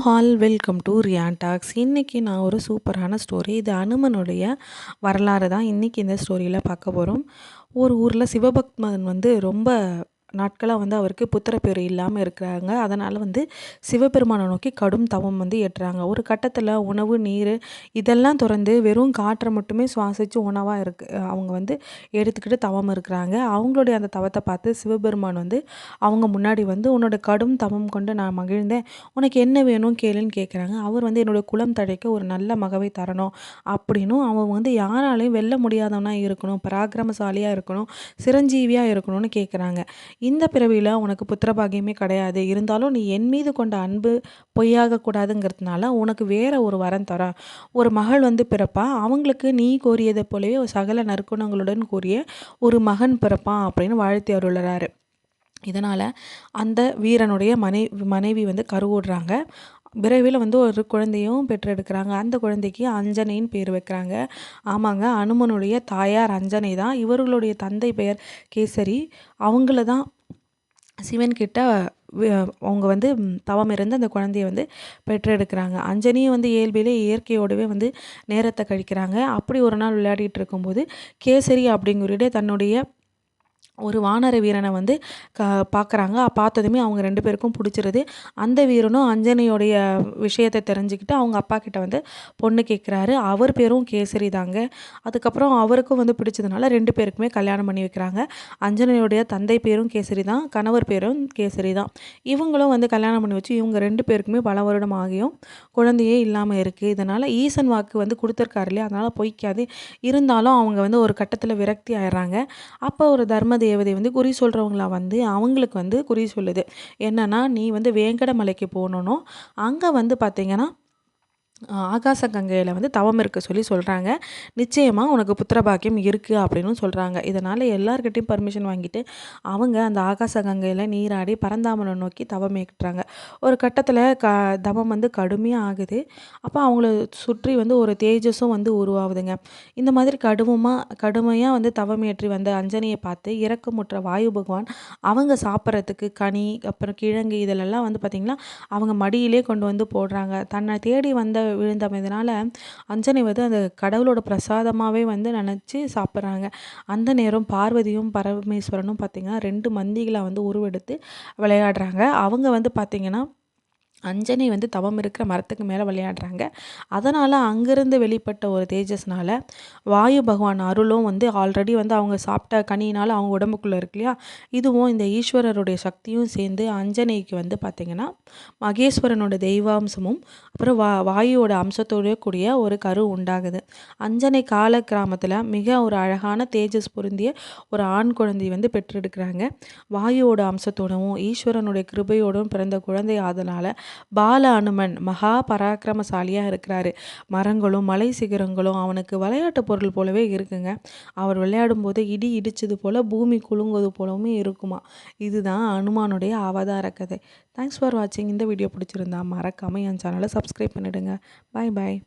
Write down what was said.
Hello welcome to Ryan talks இன்றைக்கி நான் ஒரு சூப்பரான ஸ்டோரி இது அனுமனுடைய வரலாறு தான். இன்றைக்கி இந்த ஸ்டோரியில் பார்க்க போகிறோம் ஒரு ஊரில் சிவபக்மன் வந்து ரொம்ப நாட்களாக வந்து அவருக்கு புத்திரப்பேறு இல்லாமல் இருக்கிறாங்க. அதனால் வந்து சிவபெருமானை நோக்கி கடும் தவம் வந்து ஏற்றுறாங்க. ஒரு கட்டத்தில் உணவு நீர் இதெல்லாம் திறந்து வெறும் காற்றை மட்டுமே சுவாசித்து உணவாக இருக்கு அவங்க வந்து எடுத்துக்கிட்டு தவம் இருக்கிறாங்க. அவங்களுடைய அந்த தவத்தை பார்த்து சிவபெருமான் வந்து அவங்க முன்னாடி வந்து உன்னோட கடும் தவம் கொண்டு நான் மகிழ்ந்தேன். உனக்கு என்ன வேணும் கேளுன்னு கேட்குறாங்க அவர் வந்து என்னோடய குலம் தடைக்க ஒரு நல்ல மகவை தரணும். அப்படின்னும் அவன் வந்து யாராலையும் வெல்ல முடியாதவனாக இருக்கணும். பராக்கிரமசாலியாக இருக்கணும். சிரஞ்சீவியாக இருக்கணும்னு கேட்குறாங்க இந்த பிறவியில் உனக்கு புத்திரபாகியமே கிடையாது. இருந்தாலும் நீ என் மீது கொண்ட அன்பு பொய்யாகக்கூடாதுங்கிறதுனால உனக்கு வேற ஒரு வரம் தரேன் ஒரு மகள் வந்து பிறப்பா? அவங்களுக்கு நீ கோரியதை போலவே சகல நற்குணங்களுடன் கூறிய ஒரு மகன் பிறப்பான் அப்படின்னு வாழ்த்தி அருளறாரு. இதனால் அந்த வீரனுடைய மனைவி மனைவி வந்து கருவுடுறாங்க விரைவில் வந்து ஒரு குழந்தையும் பெற்றெடுக்கிறாங்க. அந்த குழந்தைக்கு அஞ்சனைன்னு பேர் வைக்கிறாங்க. ஆமாங்க அனுமனுடைய தாயார் அஞ்சனை தான். இவர்களுடைய தந்தை பெயர் கேசரி. அவங்கள தான் சிவன் கிட்ட அவங்க வந்து தவம் இருந்து அந்த குழந்தைய வந்து பெற்றெடுக்கிறாங்க. அஞ்சனியும் வந்து இயல்பிலே இயற்கையோடவே வந்து நேரத்தை கழிக்கிறாங்க. அப்படி ஒரு நாள் விளையாடிட்டு இருக்கும்போது கேசரி அப்படிங்கிறதே தன்னுடைய ஒரு வானர வீரனை வந்து க பார்க்குறாங்க பார்த்ததுமே அவங்க ரெண்டு பேருக்கும் பிடிச்சிருது. அந்த வீரனும் அஞ்சனையோடைய விஷயத்தை தெரிஞ்சுக்கிட்டு அவங்க அப்பா கிட்ட வந்து பொண்ணு கேட்குறாரு அவர் பேரும் கேசரி தாங்க. அதுக்கப்புறம் அவருக்கும் வந்து பிடிச்சதுனால ரெண்டு பேருக்குமே கல்யாணம் பண்ணி வைக்கிறாங்க. அஞ்சனையோடைய தந்தை பேரும் கேசரி தான். கணவர் பேரும் கேசரி தான். இவங்களும் வந்து கல்யாணம் பண்ணி வச்சு இவங்க ரெண்டு பேருக்குமே பல வருடம் ஆகியும் குழந்தையே இல்லாமல் இருக்குது இதனால் ஈசன் வாக்கு வந்து கொடுத்துருக்காரு இல்லையா? அதனால் பொய்க்காது. இருந்தாலும் அவங்க வந்து ஒரு கட்டத்தில் விரக்தி ஆயிடுறாங்க. அப்போ ஒரு தர்மதி தேவதை வந்து குறி சொல்கிறவங்களா வந்து அவங்களுக்கு வந்து குறி சொல்லுது. என்னென்னா நீ வந்து வேங்கடமலைக்கு போகணும் அங்கே வந்து பார்த்திங்கன்னா ஆகாச கங்கையில் வந்து தவம் இருக்க சொல்லி சொல்கிறாங்க நிச்சயமாக உனக்கு புத்திரபாக்கியம் இருக்குது அப்படின்னு சொல்கிறாங்க இதனால் எல்லார்கிட்டையும் பர்மிஷன் வாங்கிட்டு அவங்க அந்த ஆகாச கங்கையில் நீராடி பரந்தாமனை நோக்கி தவம் ஏற்றுறாங்க ஒரு கட்டத்தில் க தவம் வந்து கடுமையாக ஆகுது. அப்போ அவங்கள சுற்றி வந்து ஒரு தேஜஸும் வந்து உருவாகுதுங்க. இந்த மாதிரி கடுமமாக கடுமையாக வந்து தவம் ஏற்றி வந்த அஞ்சனியை பார்த்து இறக்கமுற்ற வாயு பகவான் அவங்க சாப்பிட்றதுக்கு கனி அப்புறம் கிழங்கு இதிலெல்லாம் வந்து பார்த்திங்கன்னா அவங்க மடியிலே கொண்டு வந்து போடுறாங்க. தன்னை தேடி வந்த விழுந்தமைதனால அஞ்சனை வந்து அந்த கடவுளோட பிரசாதமாகவே வந்து நினச்சி சாப்பிட்றாங்க. அந்த நேரம் பார்வதியும் பரமேஸ்வரனும் பார்த்திங்கன்னா ரெண்டு மந்திகளை வந்து உருவெடுத்து விளையாடுறாங்க. அவங்க வந்து பார்த்திங்கன்னா அஞ்சனை வந்து தவம் இருக்கிற மரத்துக்கு மேலே விளையாடுறாங்க. அதனால் அங்கேருந்து வெளிப்பட்ட ஒரு தேஜஸ்னால் வாயு பகவான் அருளும் வந்து ஆல்ரெடி வந்து அவங்க சாப்பிட்ட கனியினால் அவங்க உடம்புக்குள்ளே இருக்கு இல்லையா? இதுவும் இந்த ஈஸ்வரருடைய சக்தியும் சேர்ந்து அஞ்சனைக்கு வந்து பார்த்திங்கன்னா மகேஸ்வரனோட தெய்வாம்சமும் அப்புறம் வா வாயுவோட அம்சத்தோட கூடிய ஒரு கரு உண்டாகுது. அஞ்சனை கால கிராமத்தில் மிக ஒரு அழகான தேஜஸ் பொருந்திய ஒரு ஆண் குழந்தை வந்து பெற்றெடுக்கிறாங்க. வாயுவோட அம்சத்தோடவும் ஈஸ்வரனுடைய கிருபையோடும் பிறந்த குழந்தை ஆதலால் பால அனுமன் மகா பராக்கிரமசாலியாக இருக்கிறாரு. மரங்களும் மலை சிகரங்களும் அவனுக்கு விளையாட்டு பொருள் போலவே இருக்குங்க. அவர் விளையாடும் போது இடி இடிச்சது போல் பூமி குலுங்குவது போலவுமே இருக்குமா? இதுதான் அனுமானுடைய அவதார கதை. தேங்க்ஸ் ஃபார் வாட்சிங் இந்த வீடியோ பிடிச்சிருந்தா மறக்காமல் என் சேனலை சப்ஸ்கிரைப் பண்ணிவிடுங்க பாய் பாய்